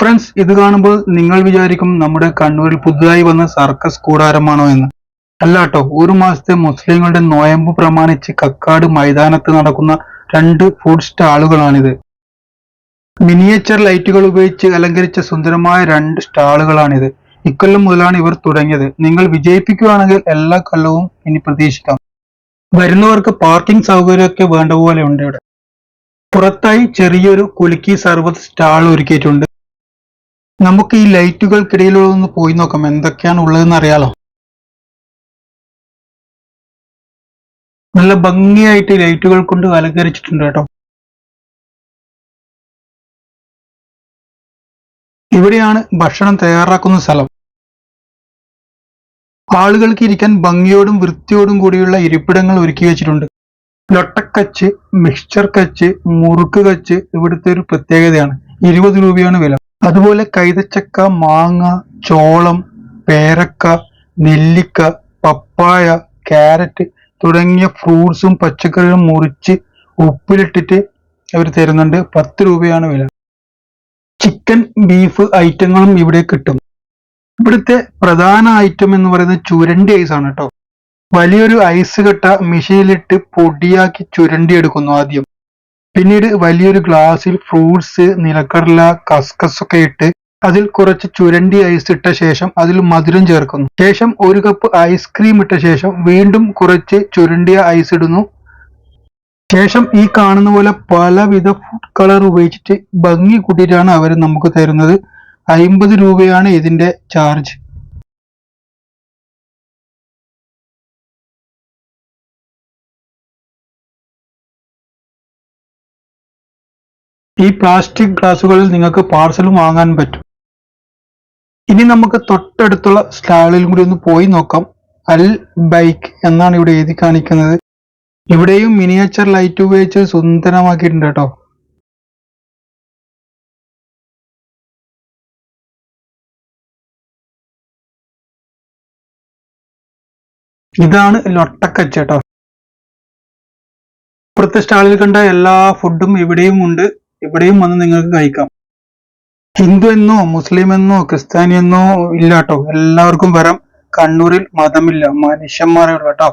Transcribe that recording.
Friends ഇത് കാണുമ്പോൾ നിങ്ങൾ വിചാരിക്കും നമ്മുടെ കണ്ണൂരിൽ പുതുതായി വന്ന സർക്കസ് കൂടാരമാണോ എന്ന്. അല്ലാട്ടോ ഒരു മാസത്തെ മുസ്ലിങ്ങളുടെ നോയമ്പ് പ്രമാണിച്ച് കക്കാട് മൈതാനത്ത് നടക്കുന്ന രണ്ട് ഫുഡ് സ്റ്റാളുകളാണിത്. മിനിയേച്ചർ ലൈറ്റുകൾ ഉപയോഗിച്ച് അലങ്കരിച്ച സുന്ദരമായ രണ്ട് സ്റ്റാളുകളാണിത്. ഇക്കൊല്ലം മുതലാണ് ഇവർ തുടങ്ങിയത്. നിങ്ങൾ വിജയിപ്പിക്കുകയാണെങ്കിൽ എല്ലാ കൊല്ലവും ഇനി പ്രതീക്ഷിക്കാം. വരുന്നവർക്ക് പാർക്കിംഗ് സൗകര്യമൊക്കെ വേണ്ട പോലെ ഉണ്ട് ഇവിടെ. പുറത്തായി ചെറിയൊരു കുലുക്കി സർവത്ത് സ്റ്റാൾ ഒരുക്കിയിട്ടുണ്ട്. നമുക്ക് ഈ ലൈറ്റുകൾക്കിടയിലൊന്ന് പോയി നോക്കാം. എന്തൊക്കെയാണ് ഉള്ളതെന്ന് അറിയാലോ. നല്ല ഭംഗിയായിട്ട് ലൈറ്റുകൾ കൊണ്ട് അലങ്കരിച്ചിട്ടുണ്ട് കേട്ടോ. ഇവിടെയാണ് ഭക്ഷണം തയ്യാറാക്കുന്ന സ്ഥലം. ആളുകൾക്ക് ഇരിക്കാൻ ഭംഗിയോടും വൃത്തിയോടും കൂടിയുള്ള ഇരിപ്പിടങ്ങൾ ഒരുക്കി വെച്ചിട്ടുണ്ട്. ലൊട്ടക്കച്ച് മിക്സ്ചർ കച്ച് മുറുക്ക് കച്ച് ഇവിടുത്തെ ഒരു പ്രത്യേകതയാണ്. ഇരുപത് രൂപയാണ് വില. അതുപോലെ കൈതച്ചക്ക മാങ്ങ ചോളം പേരക്ക നെല്ലിക്ക പപ്പായ ക്യാരറ്റ് തുടങ്ങിയ ഫ്രൂട്ട്സും പച്ചക്കറികളും മുറിച്ച് ഉപ്പിലിട്ടിട്ട് അവർ തരുന്നുണ്ട്. പത്ത് രൂപയാണ് വില. ചിക്കൻ ബീഫ് ഐറ്റങ്ങളും ഇവിടെ കിട്ടും. ഇവിടുത്തെ പ്രധാന ഐറ്റം എന്ന് പറയുന്നത് ചുരണ്ടി ഐസ് ആണ് കേട്ടോ. വലിയൊരു ഐസ് കെട്ട മെഷീനിലിട്ട് പൊടിയാക്കി ചുരണ്ടി എടുക്കുന്നു ആദ്യം. പിന്നീട് വലിയൊരു ഗ്ലാസ്സിൽ ഫ്രൂട്ട്സ് നിലക്കടല കസ്കസ് ഒക്കെ ഇട്ട് അതിൽ കുറച്ച് ചുരണ്ടി ഐസ് ഇട്ട ശേഷം അതിൽ മധുരം ചേർക്കുന്നു. ശേഷം ഒരു കപ്പ് ഐസ്ക്രീം ഇട്ട ശേഷം വീണ്ടും കുറച്ച് ചുരണ്ടിയ ഐസ് ഇടുന്നു. ശേഷം ഈ കാണുന്ന പോലെ പലവിധ ഫുഡ് കളർ ഉപയോഗിച്ചിട്ട് ഭംഗി കൂട്ടിയിട്ടാണ് അവർ നമുക്ക് തരുന്നത്. അയിമ്പത് രൂപയാണ് ഇതിന്റെ ചാർജ് ഈ പ്ലാസ്റ്റിക് ഗ്ലാസുകളിൽ നിങ്ങൾക്ക് പാർസലും വാങ്ങാൻ പറ്റും. ഇനി നമുക്ക് തൊട്ടടുത്തുള്ള സ്റ്റാളിലും കൂടി ഒന്ന് പോയി നോക്കാം. അൽ ബൈക്ക് എന്നാണ് ഇവിടെ എഴുതി കാണിക്കുന്നത്. ഇവിടെയും മിനിയേച്ചർ ലൈറ്റ് ഉപയോഗിച്ച് സുന്ദരമാക്കിയിട്ടുണ്ട് കേട്ടോ. ഇതാണ് ലൊട്ടക്കച്ച് കേട്ടോ. ഇപ്പുറത്തെ സ്റ്റാളിൽ കണ്ട എല്ലാ ഫുഡും ഇവിടെയും ഉണ്ട്. ഇവിടെയും വന്ന് നിങ്ങൾക്ക് കഴിക്കാം. ഹിന്ദു എന്നോ മുസ്ലിം എന്നോ ക്രിസ്ത്യാനി എന്നോ ഇല്ല കേട്ടോ എല്ലാവർക്കും വരാം. കണ്ണൂരിൽ മതമില്ല. മനുഷ്യന്മാരേ ഉള്ളൂ കേട്ടോ.